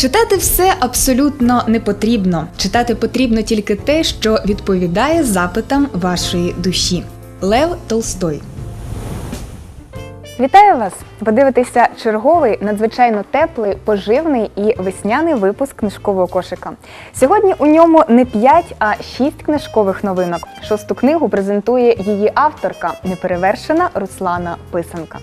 Читати все абсолютно не потрібно. Читати потрібно тільки те, що відповідає запитам вашої душі. Лев Толстой. Вітаю вас! Ви дивитеся черговий надзвичайно теплий, поживний і весняний випуск книжкового кошика. Сьогодні у ньому не 5, а 6 книжкових новинок. Шосту книгу презентує її авторка, неперевершена Руслана Писанка.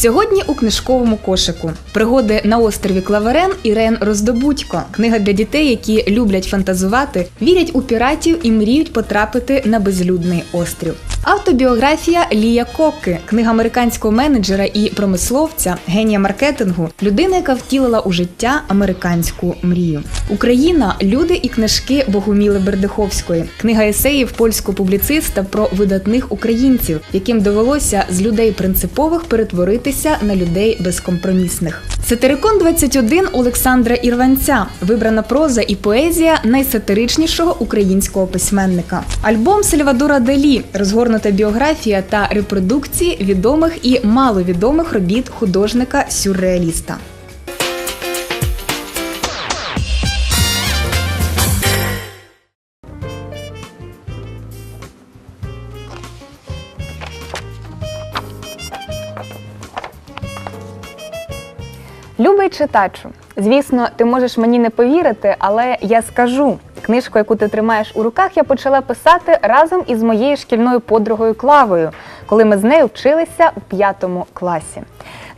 Сьогодні у книжковому кошику пригоди на острові Клаверен Ірен Роздобудько. Книга для дітей, які люблять фантазувати, вірять у піратів і мріють потрапити на безлюдний острів. Автобіографія Лія Коки, книга американського менеджера і промисловця, генія маркетингу, людина, яка втілила у життя американську мрію. Україна, люди і книжки Богуміли Бердиховської, книга есеїв польського публіциста про видатних українців, яким довелося з людей принципових перетворитися на людей безкомпромісних. Сатирикон 21 Олександра Ірванця, вибрана проза і поезія найсатиричнішого українського письменника. Альбом Сальвадора Далі, розгорнута біографія та репродукції відомих і маловідомих робіт художника-сюрреаліста. Любий читачу, звісно, ти можеш мені не повірити, але я скажу. Книжку, яку ти тримаєш у руках, я почала писати разом із моєю шкільною подругою Клавою, коли ми з нею вчилися у п'ятому класі.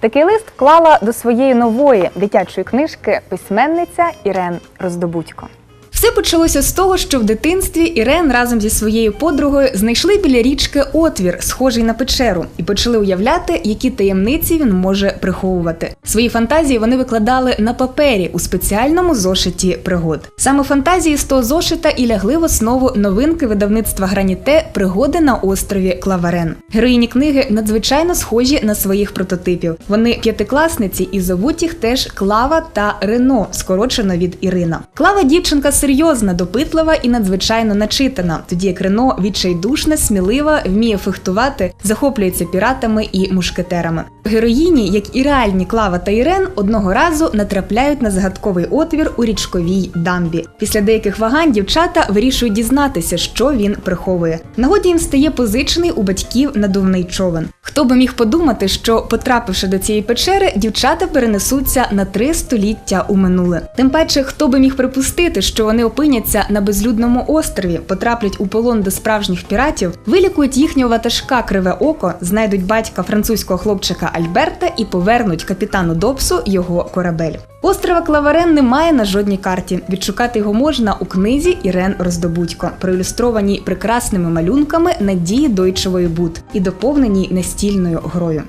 Такий лист вклала до своєї нової дитячої книжки письменниця Ірен Роздобудько. Все почалося з того, що в дитинстві Ірен разом зі своєю подругою знайшли біля річки отвір, схожий на печеру, і почали уявляти, які таємниці він може приховувати. Свої фантазії вони викладали на папері у спеціальному зошиті пригод. Саме фантазії з того зошита і лягли в основу новинки видавництва Граніте Пригоди на острові Клаварен. Героїні книги надзвичайно схожі на своїх прототипів. Вони п'ятикласниці і зовуть їх теж Клава та Рено, скорочено від Ірина. Клава дівчинка серйозна, допитлива і надзвичайно начитана, тоді як Рено відчайдушна, смілива, вміє фехтувати, захоплюється піратами і мушкетерами. Героїні, як і реальні Клава та Ірен, одного разу натрапляють на загадковий отвір у річковій дамбі. Після деяких вагань дівчата вирішують дізнатися, що він приховує. Нагоді їм стає позичений у батьків надувний човен. Хто би міг подумати, що потрапивши до цієї печери, дівчата перенесуться на три століття у минуле. Тим паче, хто би міг припустити, що вони опиняться на безлюдному острові, потраплять у полон до справжніх піратів, вилікують їхнього ватажка криве око, знайдуть батька французького хлопчика Альберта і повернуть капітану Добсу його корабель. Острова Клаварен немає на жодній карті. Відшукати його можна у книзі Ірен Роздобудько, проілюстрованій прекрасними малюнками Надії Дойчевої Буд і доповненій настільною грою.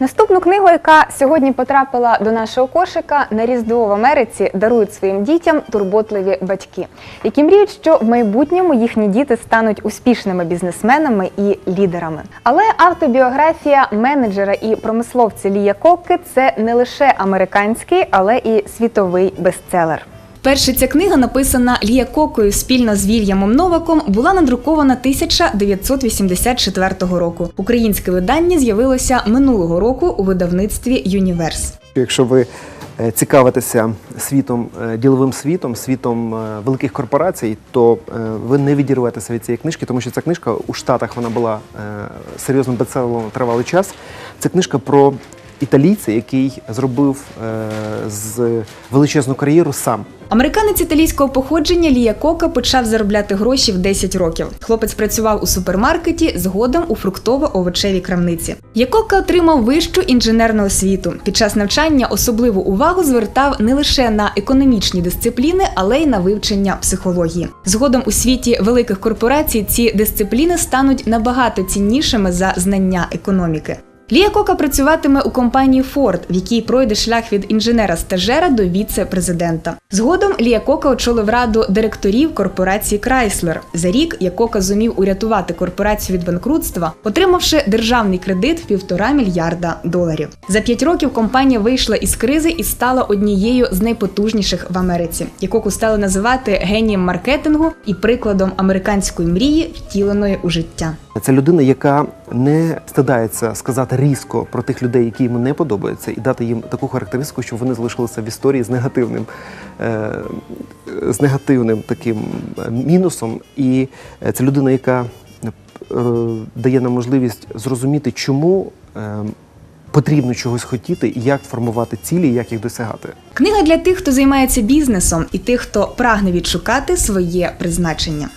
Наступну книгу, яка сьогодні потрапила до нашого кошика на Різдво в Америці, дарують своїм дітям турботливі батьки, які мріють, що в майбутньому їхні діти стануть успішними бізнесменами і лідерами. Але автобіографія менеджера і промисловця Лія Коки це не лише американський, але і світовий бестселер. Перша ця книга, написана Лія Кокою спільно з Вільямом Новаком, була надрукована 1984 року. Українське видання з'явилося минулого року у видавництві Юніверс. Якщо ви е, цікавитеся світом, е, діловим світом, світом е, великих корпорацій, то ви не відірветеся від цієї книжки, тому що ця книжка у Штатах вона була серйозним бестселером тривалий час. Це книжка про італійця, який зробив з величезну кар'єру сам. Американець італійського походження Лія Кока почав заробляти гроші в 10 років. Хлопець працював у супермаркеті, згодом у фруктово-овочевій крамниці. Якока отримав вищу інженерну освіту. Під час навчання особливу увагу звертав не лише на економічні дисципліни, але й на вивчення психології. Згодом у світі великих корпорацій ці дисципліни стануть набагато ціннішими за знання економіки. Лія Кока працюватиме у компанії Ford, в якій пройде шлях від інженера-стажера до віце-президента. Згодом Лія Кока очолив раду директорів корпорації Chrysler. За рік Якока зумів урятувати корпорацію від банкрутства, отримавши державний кредит в півтора мільярда доларів. За п'ять років компанія вийшла із кризи і стала однією з найпотужніших в Америці. Якоку стали називати генієм маркетингу і прикладом американської мрії, втіленої у життя. Це людина, яка не стидається сказати різко про тих людей, які йому не подобаються, і дати їм таку характеристику, щоб вони залишилися в історії з негативним, е, з негативним таким е, мінусом. І е, це людина, яка дає нам можливість зрозуміти, чому потрібно чогось хотіти, і як формувати цілі, як їх досягати. Книга для тих, хто займається бізнесом, і тих, хто прагне відшукати своє призначення.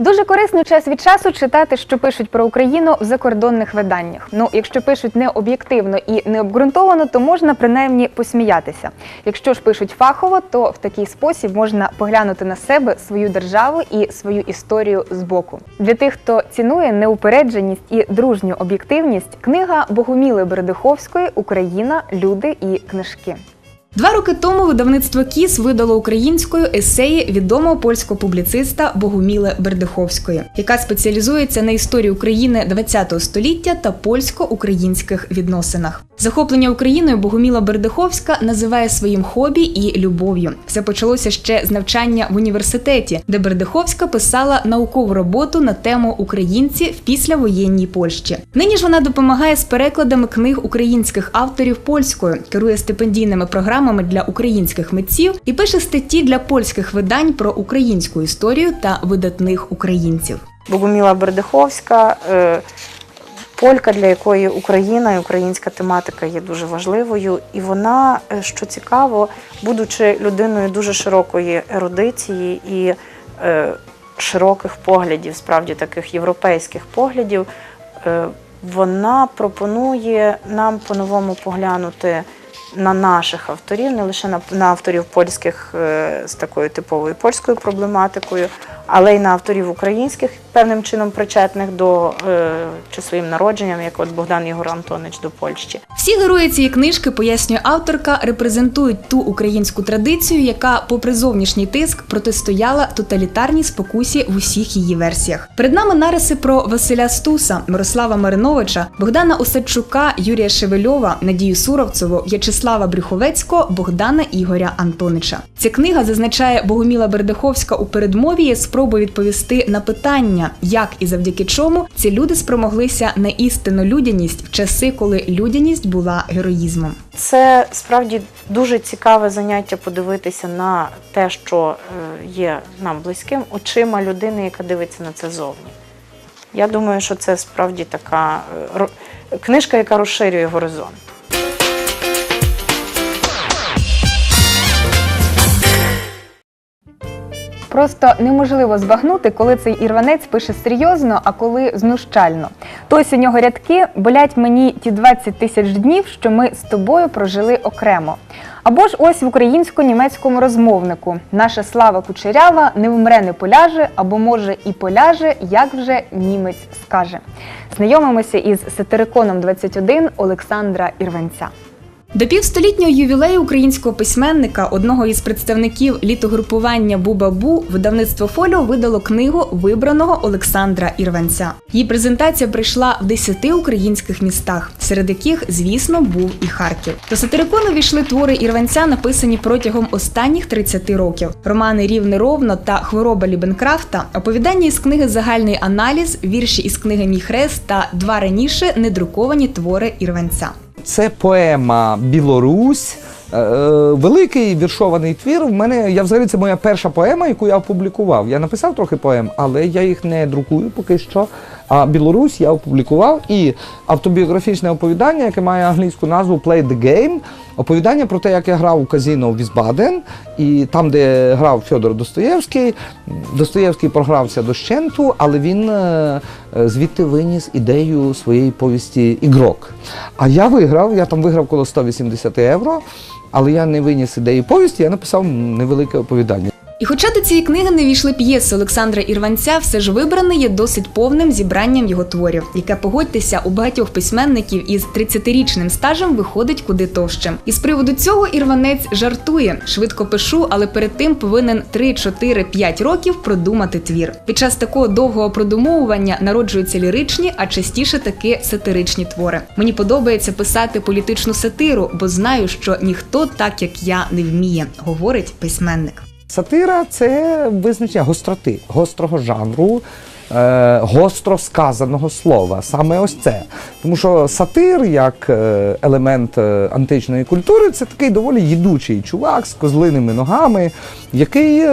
Дуже корисно час від часу читати, що пишуть про Україну в закордонних виданнях. Ну, якщо пишуть не об'єктивно і не обґрунтовано, то можна принаймні посміятися. Якщо ж пишуть фахово, то в такий спосіб можна поглянути на себе, свою державу і свою історію збоку. Для тих, хто цінує неупередженість і дружню об'єктивність, книга Богоміли Бердиховської Україна, люди і книжки. Два роки тому видавництво Кіс видало українською есеї відомого польського публіциста Богуміле Бердиховської, яка спеціалізується на історії України ХХ століття та польсько-українських відносинах. Захоплення Україною Богуміла Бердиховська називає своїм хобі і любов'ю. Все почалося ще з навчання в університеті, де Бердиховська писала наукову роботу на тему українці в післявоєнній Польщі. Нині ж вона допомагає з перекладами книг українських авторів польською, керує стипендійними програмами для українських митців і пише статті для польських видань про українську історію та видатних українців. Богоміла Бердиховська, е, полька, для якої Україна і українська тематика є дуже важливою. І вона, е, що цікаво, будучи людиною дуже широкої ерудиції і е, широких поглядів, справді таких європейських поглядів, е, вона пропонує нам по-новому поглянути. На наших авторів, не лише на, на авторів польських е, з такою типовою польською проблематикою, але й на авторів українських, певним чином причетних до е, чи своїм народженням, як от Богдан Ігор Антонич до Польщі. Всі герої цієї книжки, пояснює авторка, репрезентують ту українську традицію, яка, попри зовнішній тиск, протистояла тоталітарній спокусі в усіх її версіях. Перед нами нариси про Василя Стуса, Мирослава Мариновича, Богдана Осадчука, Юрія Шевельова, Надію Суровцеву, В'ячеслава Брюховецького, Богдана Ігоря Антонича. Ця книга зазначає Богоміла Бердиховська у передмові є спробою відповісти на питання, як і завдяки чому ці люди спромоглися на істинну людяність в часи, коли людяність була героїзмом. Це справді дуже цікаве заняття подивитися на те, що е, є нам близьким, очима людини, яка дивиться на це зовні. Я думаю, що це справді така е, книжка, яка розширює горизонт. Просто неможливо збагнути, коли цей ірванець пише серйозно, а коли знущально. То у нього рядки болять мені ті 20 тисяч днів, що ми з тобою прожили окремо. Або ж ось в українсько-німецькому розмовнику наша слава кучерява не вмре, не поляже, або може і поляже, як вже німець скаже. Знайомимося із сатириконом 21 Олександра Ірванця. До півстолітнього ювілею українського письменника, одного із представників літогрупування Бубабу, видавництво Фоліо видало книгу вибраного Олександра Ірванця. Її презентація прийшла в 10 українських містах, серед яких, звісно, був і Харків. До сатирикону війшли твори Ірванця, написані протягом останніх 30 років. Романи Рівне ровно та Хвороба Лібенкрафта, оповідання із книги Загальний аналіз, вірші із книги Мій хрест та два раніше недруковані твори Ірванця. Це поема Білорусь. е, е, Великий віршований твір. В мене я взагалі це моя перша поема, яку я опублікував. Я написав трохи поем, але я їх не друкую поки що. А Білорусь я опублікував і автобіографічне оповідання, яке має англійську назву Play the Game. Оповідання про те, як я грав у казіно в Візбаден, і там, де грав Федор Достоєвський, Достоєвський програвся дощенту, але він е, звідти виніс ідею своєї повісті Ігрок. А я виграв, я там виграв коло 180 євро, але я не виніс ідеї повісті, я написав невелике оповідання. І хоча до цієї книги не війшли п'єси Олександра Ірванця, все ж вибране є досить повним зібранням його творів, яке погодьтеся у багатьох письменників із 30-річним стажем виходить куди товще. І з приводу цього Ірванець жартує: швидко пишу, але перед тим повинен 3, 4, 5 років продумати твір. Під час такого довгого продумовування народжуються ліричні, а частіше таки сатиричні твори. Мені подобається писати політичну сатиру, бо знаю, що ніхто так як я не вміє, говорить письменник. Сатира це визначення гостроти, гострого жанру, е, гостро сказаного слова. Саме ось це. Тому що сатир, як е, елемент е, античної культури, це такий доволі їдучий чувак з козлиними ногами, який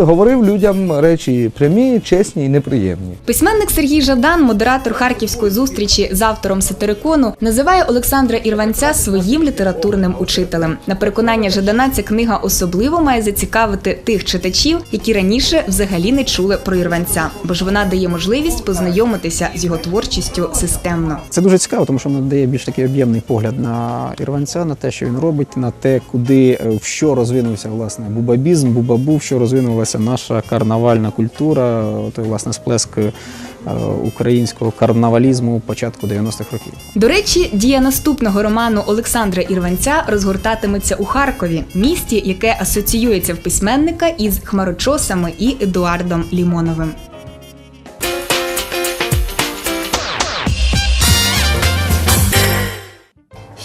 говорив людям речі прямі, чесні і неприємні. Письменник Сергій Жадан, модератор харківської зустрічі з автором сатирикону, називає Олександра Ірванця своїм літературним учителем. На переконання Жадана, ця книга особливо має зацікавити тих читачів, які раніше взагалі не чули про Ірванця, бо ж вона дає можливість познайомитися з його творчістю системно. Це дуже цікаво, тому що воно дає більш такий об'ємний погляд на ірванця, на те, що він робить, на те, куди е, в що розвинувся власне бубабізм, бубабу, в що розвинулася наша карнавальна культура, той власне сплеск е, українського карнавалізму початку 90-х років. До речі, дія наступного роману Олександра Ірванця розгортатиметься у Харкові, місті, яке асоціюється в письменника із хмарочосами і Едуардом Лімоновим.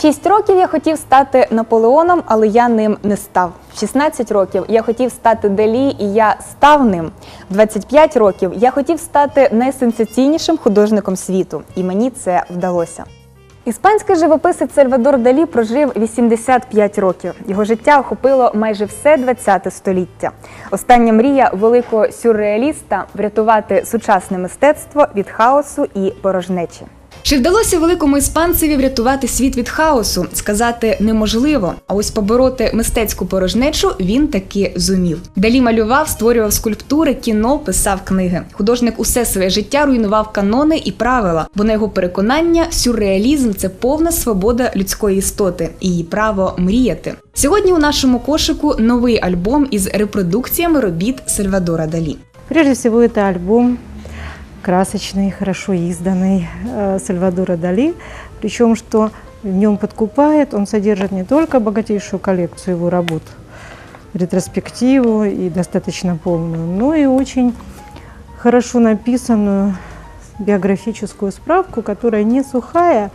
6 років я хотів стати Наполеоном, але я ним не став. В 16 років я хотів стати Далі, і я став ним. В 25 років я хотів стати найсенсаційнішим художником світу, і мені це вдалося. Іспанський живописець Сальвадор Далі прожив 85 років. Його життя охопило майже все 20 століття. Остання мрія великого сюрреаліста врятувати сучасне мистецтво від хаосу і порожнечі. Чи вдалося великому іспанцеві врятувати світ від хаосу? Сказати неможливо. А ось побороти мистецьку порожнечу він таки зумів. Далі малював, створював скульптури, кіно, писав книги. Художник усе своє життя руйнував канони і правила, бо на його переконання сюрреалізм це повна свобода людської істоти і її право мріяти. Сьогодні у нашому кошику новий альбом із репродукціями робіт Сальвадора Далі. Прежде всего, это альбом красочный, хорошо изданный э, Сальвадора Дали. Причем, что в нем подкупает, он содержит не только богатейшую коллекцию его работ, ретроспективу и достаточно полную, но и очень хорошо написанную биографическую справку, которая не сухая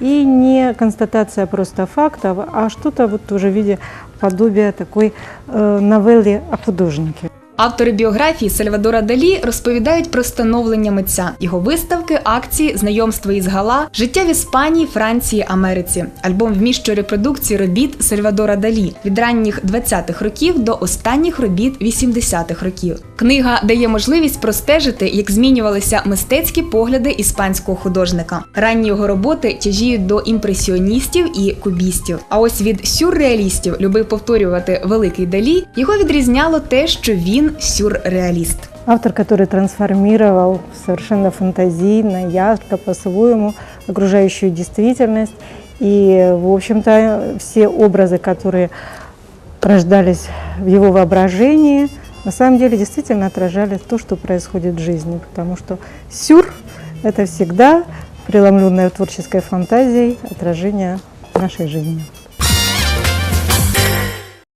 и не констатация просто фактов, а что-то вот тоже в виде подобия такой э, новеллы о художнике. Автори біографії Сальвадора Далі розповідають про становлення митця, його виставки, акції, знайомства із гала, життя в Іспанії, Франції, Америці. Альбом вміщує репродукції робіт Сальвадора Далі від ранніх 20-х років до останніх робіт 80-х років. Книга дає можливість простежити, як змінювалися мистецькі погляди іспанського художника. Ранні його роботи тяжіють до імпресіоністів і кубістів. А ось від сюрреалістів любив повторювати великий Далі. Його відрізняло те, що він сюрреаліст. Автор, который трансформировал совершенно фантазийно, ярко, по-своему окружающую действительность. И, в общем-то, все образы, которые рождались в его воображении, на самом деле действительно отражали то, что происходит в жизни. Потому что сюр – это всегда преломленное творческой фантазией отражение нашей жизни.